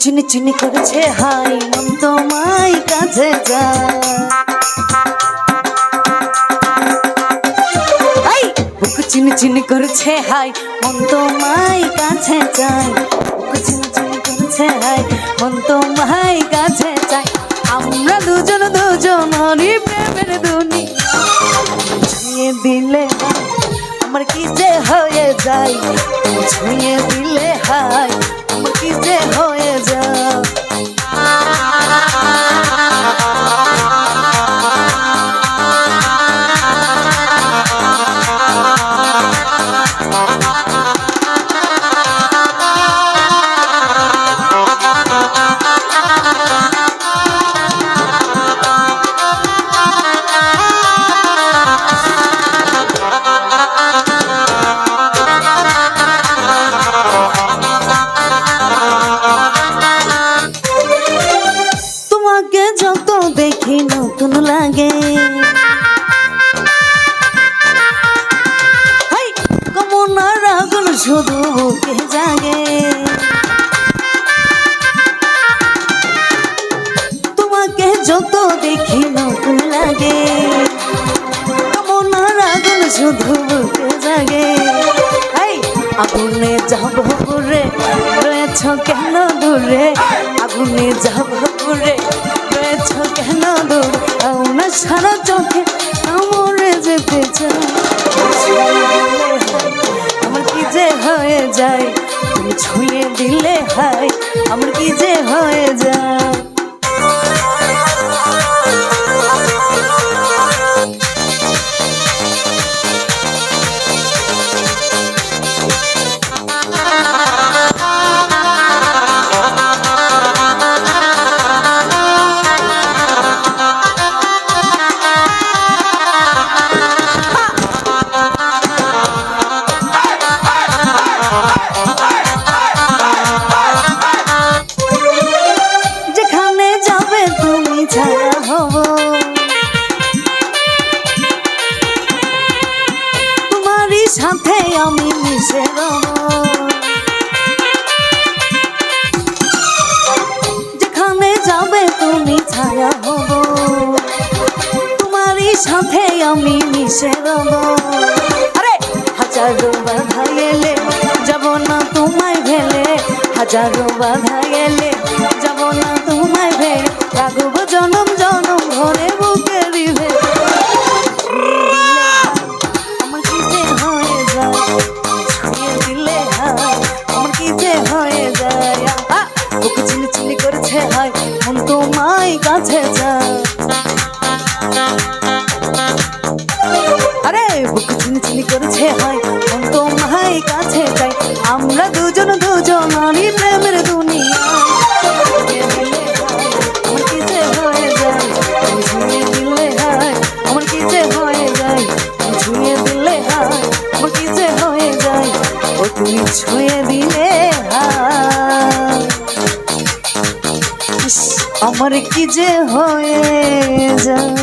চিনি চিনি করেছে হাই মন তোমায় কাছে যা। চিনি চিনি করেছে হাই মন তোমায় কাছে চাই চিনি চিনি করেছে হাই মন তোমায় কাছে চাই আমরা দুজন দুজন হরি প্রেমের দুনি দিলে আমার কি যে হয়ে যায়? লাগে কমনার আগুন শুধু বুকে জাগে। তোমাকে যত দেখি নতুন লাগে কমনার আগুন শুধু জাগে। হাই, আগুনে যাব ঘুরে রয়েছ কেন দূরে? আগুনে যাব রয়েছ কেন দূরে আমার সারা চোখে আমরে যেতে চাই আমার কি যে হয়ে যায় ছুঁয়ে দিলে হাই আমার কি যে হয়ে যায়। সাথে আমি মিশে যেখানে যাবে তুমি ছায়া হব। তোমারই সাথে আমি মিশে রব। আরে, হাজারো বাধা এলে যাব না তোমায় ভেলে। হাজারো বাধা এলে যাব না তোমায় ভেলে। রাখব জনম কাছে যায় আরে, বুক চিনি করেছে হাই মন তো মাই কাছে চাই আমরা দুজন দুজন আমি প্রেমের দুনিয়া। যে হয়ে তুমি ছুঁয়ে দিলে হাই আমার কি যে হয়ে যায়?